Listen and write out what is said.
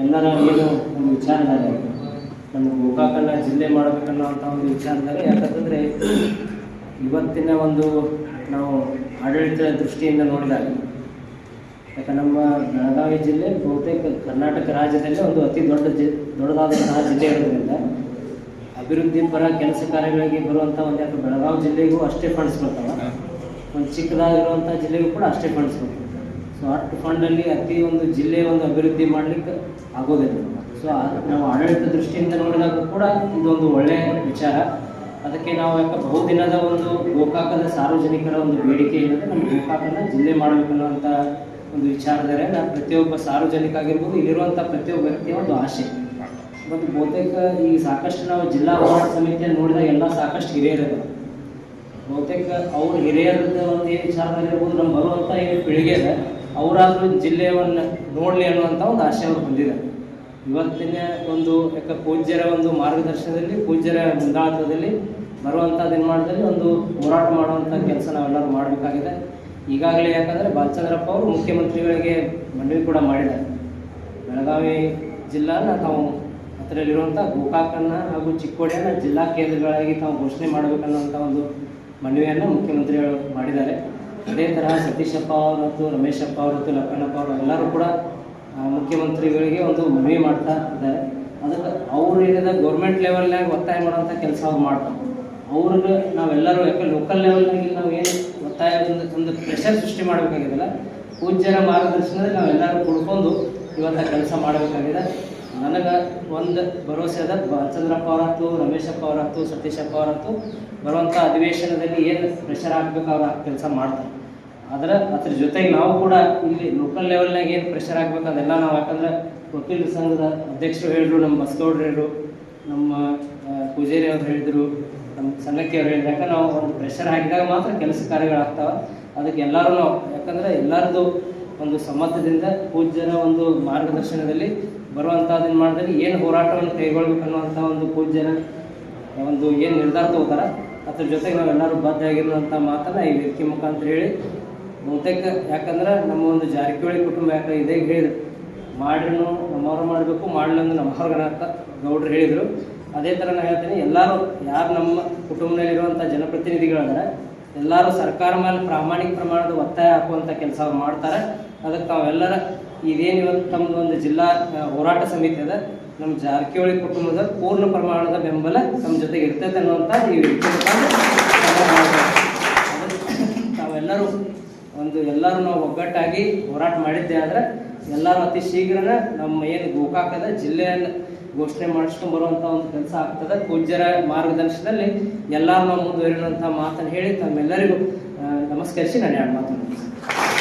ಎಲ್ಲರ ಏನು ಒಂದು ವಿಚಾರದಾಗ ನಮ್ಮ ಗೋಕಾಕನ್ನ ಜಿಲ್ಲೆ ಮಾಡಬೇಕನ್ನೋಂಥ ಒಂದು ವಿಚಾರದಲ್ಲಿ ಯಾಕಂತಂದರೆ ಇವತ್ತಿನ ಒಂದು ನಾವು ಆಡಳಿತ ದೃಷ್ಟಿಯಿಂದ ನೋಡಿದಾಗ ಯಾಕೆ ನಮ್ಮ ಬೆಳಗಾವಿ ಜಿಲ್ಲೆ ಬಹುತೇಕ ಕರ್ನಾಟಕ ರಾಜ್ಯದಲ್ಲಿ ಒಂದು ಅತಿ ದೊಡ್ಡ ಜಿ ದೊಡ್ಡದಾದಂತಹ ಜಿಲ್ಲೆ ಇರೋದ್ರಿಂದ ಅಭಿವೃದ್ಧಿ ಪರ ಕೆಲಸ ಕಾರ್ಯಗಳಿಗೆ ಬರುವಂಥ ಒಂದು ಯಾಕೆ ಬೆಳಗಾವಿ ಜಿಲ್ಲೆಗೂ ಅಷ್ಟೇ ಫಂಡ್ಸ್ ಬರ್ತಾವೆ. ಒಂದು ಚಿಕ್ಕದಾಗಿರುವಂಥ ಜಿಲ್ಲೆಗೂ ಕೂಡ ಅಷ್ಟೇ ಫಂಡ್ಸ್ ಬರ್ತವೆ. ಸೊ ಅಷ್ಟು ಫಂಡಲ್ಲಿ ಅತಿ ಒಂದು ಜಿಲ್ಲೆ ಒಂದು ಅಭಿವೃದ್ಧಿ ಮಾಡಲಿಕ್ಕೆ ಆಗೋದಿಲ್ಲ. ಸೊ ನಾವು ಆಡಳಿತ ದೃಷ್ಟಿಯಿಂದ ನೋಡಿದಾಗ ಕೂಡ ಇದೊಂದು ಒಳ್ಳೆಯ ವಿಚಾರ. ಅದಕ್ಕೆ ನಾವು ಯಾಕೆ ಬಹುದಿನದ ಒಂದು ಗೋಕಾಕದ ಸಾರ್ವಜನಿಕರ ಒಂದು ಬೇಡಿಕೆ ಏನಂದರೆ ನಮ್ಮ ಗೋಕಾಕನ ಜಿಲ್ಲೆ ಮಾಡಬೇಕನ್ನುವಂಥ ಒಂದು ವಿಚಾರದರೆ ನಾವು ಪ್ರತಿಯೊಬ್ಬ ಸಾರ್ವಜನಿಕ ಆಗಿರ್ಬೋದು ಇಲ್ಲಿರುವಂಥ ಪ್ರತಿಯೊಬ್ಬ ವ್ಯಕ್ತಿಯ ಒಂದು ಆಸೆ. ಮತ್ತು ಬಹುತೇಕ ಈ ಸಾಕಷ್ಟು ನಾವು ಜಿಲ್ಲಾ ಹೋರಾಟ ಸಮಿತಿಯನ್ನು ನೋಡಿದಾಗ ಎಲ್ಲ ಸಾಕಷ್ಟು ಹಿರಿಯರದು ಬಹುತೇಕ ಅವ್ರ ಹಿರಿಯರದ ಒಂದು ಏನು ವಿಚಾರದಲ್ಲಿರ್ಬೋದು, ನಮ್ಮ ಬರುವಂಥ ಏನು ಪೀಳಿಗೆ ಇದೆ ಅವರಾದ್ರೂ ಜಿಲ್ಲೆಯನ್ನು ನೋಡಲಿ ಅನ್ನುವಂಥ ಒಂದು ಆಶಯ ಹೊಂದಿದ್ದಾರೆ ಇವತ್ತಿನ ಒಂದು ಯಾಕ ಪೂಜ್ಯರ ಒಂದು ಮಾರ್ಗದರ್ಶನದಲ್ಲಿ, ಪೂಜ್ಯರ ಮುಂದಾಳತ್ವದಲ್ಲಿ ಬರುವಂಥ ದಿನಮಾನದಲ್ಲಿ ಒಂದು ಹೋರಾಟ ಮಾಡುವಂಥ ಕೆಲಸ ನಾವೆಲ್ಲರೂ ಮಾಡಬೇಕಾಗಿದೆ. ಈಗಾಗಲೇ ಯಾಕಂದರೆ ಬಾಲಚಂದ್ರಪ್ಪ ಅವರು ಮುಖ್ಯಮಂತ್ರಿಗಳಿಗೆ ಮನವಿ ಕೂಡ ಮಾಡಿದ್ದಾರೆ. ಬೆಳಗಾವಿ ಜಿಲ್ಲಾನ ತಾವು ಅದರಲ್ಲಿರುವಂಥ ಗೋಕಾಕನ್ನ ಹಾಗೂ ಚಿಕ್ಕೋಡಿಯನ್ನ ಜಿಲ್ಲಾ ಕೇಂದ್ರಗಳಾಗಿ ತಾವು ಘೋಷಣೆ ಮಾಡಬೇಕನ್ನುವಂಥ ಒಂದು ಮನವಿಯನ್ನು ಮುಖ್ಯಮಂತ್ರಿಗಳು ಮಾಡಿದ್ದಾರೆ. ಅದೇ ತರಹ ಸತೀಶಪ್ಪ ಅವರದ್ದು, ರಮೇಶಪ್ಪ ಅವರದ್ದು, ಲಕ್ಕಣ್ಣಪ್ಪ ಅವರು ಎಲ್ಲರೂ ಕೂಡ ಮುಖ್ಯಮಂತ್ರಿಗಳಿಗೆ ಒಂದು ಮನವಿ ಮಾಡ್ತಾ ಇದ್ದಾರೆ. ಅದಕ್ಕೆ ಅವ್ರು ಏನಿದೆ ಗೌರ್ಮೆಂಟ್ ಲೆವೆಲ್ನಾಗ ಒತ್ತಾಯ ಮಾಡೋಂಥ ಕೆಲಸ ಅವ್ರು ಮಾಡ್ತಾರೆ. ಅವ್ರಿಗೆ ನಾವೆಲ್ಲರೂ ಯಾಕೆ ಲೋಕಲ್ ಲೆವೆಲ್ನಾಗಿ ನಾವು ಏನು ಒತ್ತಾಯ ಒಂದು ಪ್ರೆಷರ್ ಸೃಷ್ಟಿ ಮಾಡಬೇಕಾಗಿದೆಲ್ಲ ಪೂಜ್ಯರ ಮಾರ್ಗದರ್ಶನದಲ್ಲಿ ನಾವೆಲ್ಲರೂ ಕುಡ್ಕೊಂಡು ಇವತ್ತ ಕೆಲಸ ಮಾಡಬೇಕಾಗಿದೆ. ನನಗೆ ಒಂದು ಭರವಸೆ ಅದ ಚಂದ್ರಪ್ಪ ಅವರತ್ತು ರಮೇಶಪ್ಪ ಅವರತ್ತು ಸತೀಶಪ್ಪ ಅವರತ್ತು ಬರುವಂಥ ಅಧಿವೇಶನದಲ್ಲಿ ಏನು ಪ್ರೆಷರ್ ಆಗಬೇಕು ಅವ್ರು ಕೆಲಸ ಮಾಡ್ತಾರೆ. ಆದರೆ ಅದ್ರ ಜೊತೆಗೆ ನಾವು ಕೂಡ ಇಲ್ಲಿ ಲೋಕಲ್ ಲೆವೆಲ್ನಾಗ ಏನು ಪ್ರೆಷರ್ ಆಗಬೇಕು ಅದೆಲ್ಲ ನಾವು ಯಾಕಂದ್ರೆ ವಕೀಲರ ಸಂಘದ ಅಧ್ಯಕ್ಷರು ಹೇಳಿದ್ರು ನಮ್ಮ ಬಸ್ಗೌಡ್ರು ಹೇಳಿದ್ರು ನಮ್ಮ ಪೂಜಾರಿ ಅವ್ರು ಹೇಳಿದ್ರು ನಮ್ಮ ಸಣ್ಣಕ್ಕೆ ಅವ್ರು ಹೇಳಿದ್ರು, ಯಾಕಂದ್ರೆ ನಾವು ಒಂದು ಪ್ರೆಷರ್ ಹಾಕಿದಾಗ ಮಾತ್ರ ಕೆಲಸ ಕಾರ್ಯಗಳಾಗ್ತಾವೆ. ಅದಕ್ಕೆ ಎಲ್ಲರೂ ನಾವು, ಯಾಕಂದರೆ ಎಲ್ಲರದು ಒಂದು ಸಮ್ಮತದಿಂದ ಪೂಜ್ಯರ ಒಂದು ಮಾರ್ಗದರ್ಶನದಲ್ಲಿ ಬರುವಂಥದ್ದನ್ನು ಮಾಡಿದ್ರೆ ಏನು ಹೋರಾಟವನ್ನು ಕೈಗೊಳ್ಬೇಕು ಅನ್ನುವಂಥ ಒಂದು ಪೂಜ್ಯನ, ಒಂದು ಏನು ನಿರ್ಧಾರ ತಗೋತಾರ, ಅದ್ರ ಜೊತೆಗೆ ನಾವೆಲ್ಲರೂ ಬದ್ಧ ಆಗಿರುವಂತಹ ಮಾತನ್ನ ಈ ವೇದಿಕೆ ಮುಖಾಂತರ ಹೇಳಿ, ಬಹುತೇಕ ಯಾಕಂದ್ರೆ ನಮ್ಮ ಒಂದು ಜಾರಕಿಹೊಳಿ ಕುಟುಂಬ ಯಾಕೆ ಇದೇ ಹೇಳಿದ್ರು. ಮಾಡ್ರೂ ನಮ್ಮವ್ರು ಮಾಡಬೇಕು ಮಾಡಲಿಂದು ನಮ್ಮವ್ರ ಅಂತ ಗೌಡ್ರು ಹೇಳಿದರು. ಅದೇ ಥರ ನಾನು ಹೇಳ್ತೀನಿ, ಎಲ್ಲರೂ ಯಾರು ನಮ್ಮ ಕುಟುಂಬದಲ್ಲಿರುವಂಥ ಜನಪ್ರತಿನಿಧಿಗಳಿದ್ದಾರೆ ಎಲ್ಲರೂ ಸರ್ಕಾರ ಮೇಲೆ ಪ್ರಾಮಾಣಿಕ ಪ್ರಮಾಣದ ಒತ್ತಾಯ ಹಾಕುವಂಥ ಕೆಲಸ ಮಾಡ್ತಾರೆ. ಅದಕ್ಕೆ ತಾವೆಲ್ಲರ ಇದೇನು ಇವತ್ತು ತಮ್ಮದು ಒಂದು ಜಿಲ್ಲಾ ಹೋರಾಟ ಸಮಿತಿ ಅದ ನಮ್ಮ ಜಾರಕಿಹೊಳಿ ಕುಟುಂಬದ ಪೂರ್ಣ ಪ್ರಮಾಣದ ಬೆಂಬಲ ನಮ್ಮ ಜೊತೆಗೆ ಇರ್ತೈತೆ ಅನ್ನುವಂಥ ಈ ತಾವೆಲ್ಲರೂ ಒಂದು ಎಲ್ಲರೂ ನಾವು ಒಗ್ಗಟ್ಟಾಗಿ ಹೋರಾಟ ಮಾಡಿದ್ದೆ ಆದರೆ ಎಲ್ಲರೂ ಅತಿ ಶೀಘ್ರನೇ ನಮ್ಮ ಏನು ಗೋಕಾಕದ ಜಿಲ್ಲೆಯನ್ನು ಘೋಷಣೆ ಮಾಡಿಸ್ಕೊಂಡು ಬರುವಂಥ ಒಂದು ಕೆಲಸ ಆಗ್ತದೆ ಪೂಜ್ಯರ ಮಾರ್ಗದರ್ಶನದಲ್ಲಿ ಎಲ್ಲರೂ ನಾವು ಮುಂದುವರಿಯುವಂಥ ಮಾತನ್ನು ಹೇಳಿ ತಮ್ಮೆಲ್ಲರಿಗೂ ನಮಸ್ಕರಿಸಿ, ನಾನು ಎರಡು ಮಾತು ಮುಗಿಸ್ತೇನೆ.